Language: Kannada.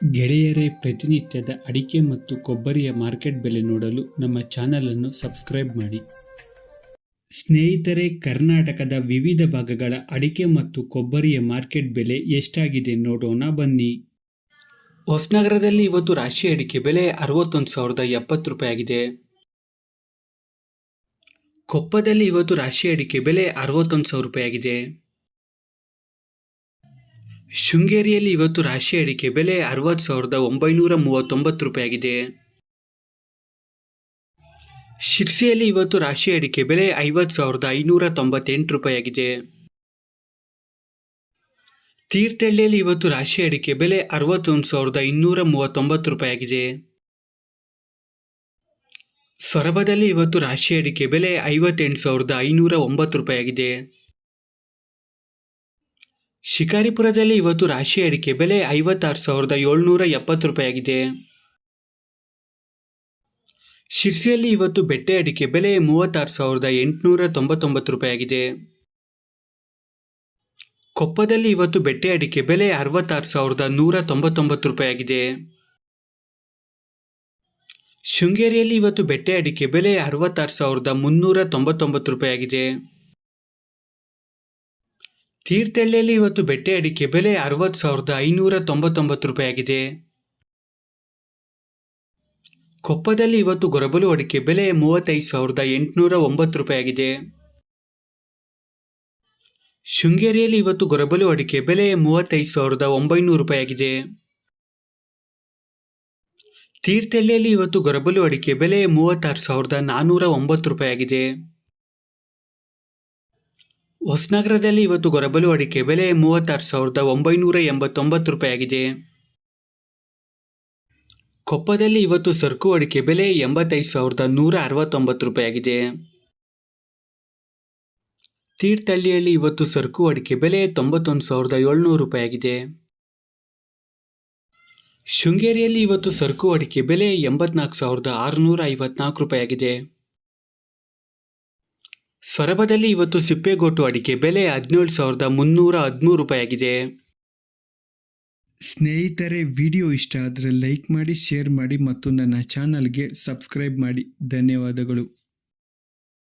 ಗೆಳೆಯರೇ, ಪ್ರತಿನಿತ್ಯದ ಅಡಿಕೆ ಮತ್ತು ಕೊಬ್ಬರಿಯ ಮಾರ್ಕೆಟ್ ಬೆಲೆ ನೋಡಲು ನಮ್ಮ ಚಾನಲನ್ನು ಸಬ್ಸ್ಕ್ರೈಬ್ ಮಾಡಿ. ಸ್ನೇಹಿತರೆ, ಕರ್ನಾಟಕದ ವಿವಿಧ ಭಾಗಗಳ ಅಡಿಕೆ ಮತ್ತು ಕೊಬ್ಬರಿಯ ಮಾರ್ಕೆಟ್ ಬೆಲೆ ಎಷ್ಟಾಗಿದೆ ನೋಡೋಣ ಬನ್ನಿ. ಹೊಸನಗರದಲ್ಲಿ ಇವತ್ತು ರಾಶಿ ಅಡಿಕೆ ಬೆಲೆ ಅರವತ್ತೊಂದು ಸಾವಿರದ ಎಪ್ಪತ್ತು ರೂಪಾಯಿ ಆಗಿದೆ. ಕೊಪ್ಪದಲ್ಲಿ ಇವತ್ತು ರಾಶಿ ಅಡಿಕೆ ಬೆಲೆ ಅರವತ್ತೊಂದು ಸಾವಿರ ರೂಪಾಯಿ ಆಗಿದೆ. ಶೃಂಗೇರಿಯಲ್ಲಿ ಇವತ್ತು ರಾಶಿ ಅಡಿಕೆ ಬೆಲೆ ಅರವತ್ತು ಸಾವಿರದ ಒಂಬೈನೂರ ಮೂವತ್ತೊಂಬತ್ತು ರೂಪಾಯಿಯಾಗಿದೆ. ಶಿರ್ಸಿಯಲ್ಲಿ ಇವತ್ತು ರಾಶಿ ಅಡಿಕೆ ಬೆಲೆ ಐವತ್ತು ಸಾವಿರದ ಐನೂರ ತೊಂಬತ್ತೆಂಟು ರೂಪಾಯಿಯಾಗಿದೆ. ತೀರ್ಥಹಳ್ಳಿಯಲ್ಲಿ ಇವತ್ತು ರಾಶಿ ಅಡಿಕೆ ಬೆಲೆ ಅರವತ್ತೊಂದು ಸಾವಿರದ ಇನ್ನೂರ ಮೂವತ್ತೊಂಬತ್ತು ರೂಪಾಯಿಯಾಗಿದೆ. ಸೊರಬದಲ್ಲಿ ಇವತ್ತು ರಾಶಿ ಅಡಿಕೆ ಬೆಲೆ ಐವತ್ತೆಂಟು ಸಾವಿರದ ಐನೂರ ಒಂಬತ್ತು ರೂಪಾಯಿ ಆಗಿದೆ ಶಿಕಾರಿಪುರದಲ್ಲಿ ಇವತ್ತು ರಾಶಿ ಅಡಿಕೆ ಬೆಲೆ ಐವತ್ತಾರು ಸಾವಿರದ ಏಳ್ನೂರ ಎಪ್ಪತ್ತು ರೂಪಾಯಿಯಾಗಿದೆ. ಶಿರ್ಸಿಯಲ್ಲಿ ಇವತ್ತು ಬೆಟ್ಟೆ ಅಡಿಕೆ ಬೆಲೆ ಮೂವತ್ತಾರು ಸಾವಿರದ ಎಂಟುನೂರ ತೊಂಬತ್ತೊಂಬತ್ತು ರೂಪಾಯಿಯಾಗಿದೆ. ಕೊಪ್ಪದಲ್ಲಿ ಇವತ್ತು ಬೆಟ್ಟೆ ಅಡಿಕೆ ಬೆಲೆ ಅರವತ್ತಾರು ಸಾವಿರದ ನೂರ ತೊಂಬತ್ತೊಂಬತ್ತು ರೂಪಾಯಿಯಾಗಿದೆ. ಶೃಂಗೇರಿಯಲ್ಲಿ ಇವತ್ತು ಬೆಟ್ಟೆ ಅಡಿಕೆ ಬೆಲೆ ಅರವತ್ತಾರು ಸಾವಿರದ ಮುನ್ನೂರ ತೊಂಬತ್ತೊಂಬತ್ತು ರೂಪಾಯಿ ಆಗಿದೆ ತೀರ್ಥಹಳ್ಳಿಯಲ್ಲಿ ಇವತ್ತು ಬೆಟ್ಟೆ ಅಡಿಕೆ ಬೆಲೆ ಅರವತ್ತು ಸಾವಿರದ ಐನೂರ ತೊಂಬತ್ತೊಂಬತ್ತು ರೂಪಾಯಿ ಆಗಿದೆ. ಕೊಪ್ಪದಲ್ಲಿ ಇವತ್ತು ಗೊರಬಲು ಅಡಿಕೆ ಬೆಲೆ ಮೂವತ್ತೈದು ಸಾವಿರದ ಎಂಟುನೂರ ಒಂಬತ್ತು ರೂಪಾಯಿ ಆಗಿದೆ. ಶೃಂಗೇರಿಯಲ್ಲಿ ಇವತ್ತು ಗೊರಬಲು ಅಡಿಕೆ ಬೆಲೆ ಮೂವತ್ತೈದು ಸಾವಿರದ ಒಂಬೈನೂರು ರೂಪಾಯಿ ಆಗಿದೆ. ತೀರ್ಥಹಳ್ಳಿಯಲ್ಲಿ ಇವತ್ತು ಗೊರಬಲು ಅಡಿಕೆ ಬೆಲೆ ಮೂವತ್ತಾರು ಸಾವಿರದ ನಾನ್ನೂರ ಒಂಬತ್ತು ರೂಪಾಯಿ ಆಗಿದೆ. ಹೊಸನಗರದಲ್ಲಿ ಇವತ್ತು ಗೊರಬಲು ಅಡಿಕೆ ಬೆಲೆ ಮೂವತ್ತಾರು ಸಾವಿರದ ಒಂಬೈನೂರ ಎಂಬತ್ತೊಂಬತ್ತು ರೂಪಾಯಿಯಾಗಿದೆ. ಕೊಪ್ಪದಲ್ಲಿ ಇವತ್ತು ಸರಕು ಅಡಿಕೆ ಬೆಲೆ ಎಂಬತ್ತೈದು ಸಾವಿರದ ನೂರ ಅರವತ್ತೊಂಬತ್ತು ರೂಪಾಯಿಯಾಗಿದೆ. ತೀರ್ಥಹಳ್ಳಿಯಲ್ಲಿ ಇವತ್ತು ಸರಕು ಅಡಿಕೆ ಬೆಲೆ ತೊಂಬತ್ತೊಂದು ಸಾವಿರದ ಏಳ್ನೂರು ರೂಪಾಯಿಯಾಗಿದೆ. ಶೃಂಗೇರಿಯಲ್ಲಿ ಇವತ್ತು ಸರಕು ಅಡಿಕೆ ಬೆಲೆ ಎಂಬತ್ನಾಲ್ಕು ಸಾವಿರದ ಆರುನೂರ ಐವತ್ನಾಲ್ಕು ರೂಪಾಯಿ ಆಗಿದೆ ಸೊರಬದಲ್ಲಿ ಇವತ್ತು ಸಿಪ್ಪೆಗೋಟು ಅಡಿಕೆ ಬೆಲೆ ಹದಿನೇಳು ಸಾವಿರದ ಮುನ್ನೂರ ಹದಿಮೂರು ರೂಪಾಯಿಯಾಗಿದೆ. ಸ್ನೇಹಿತರೆ, ವಿಡಿಯೋ ಇಷ್ಟ ಆದರೆ ಲೈಕ್ ಮಾಡಿ, ಶೇರ್ ಮಾಡಿ ಮತ್ತು ನನ್ನ ಚಾನಲ್ಗೆ ಸಬ್ಸ್ಕ್ರೈಬ್ ಮಾಡಿ. ಧನ್ಯವಾದಗಳು.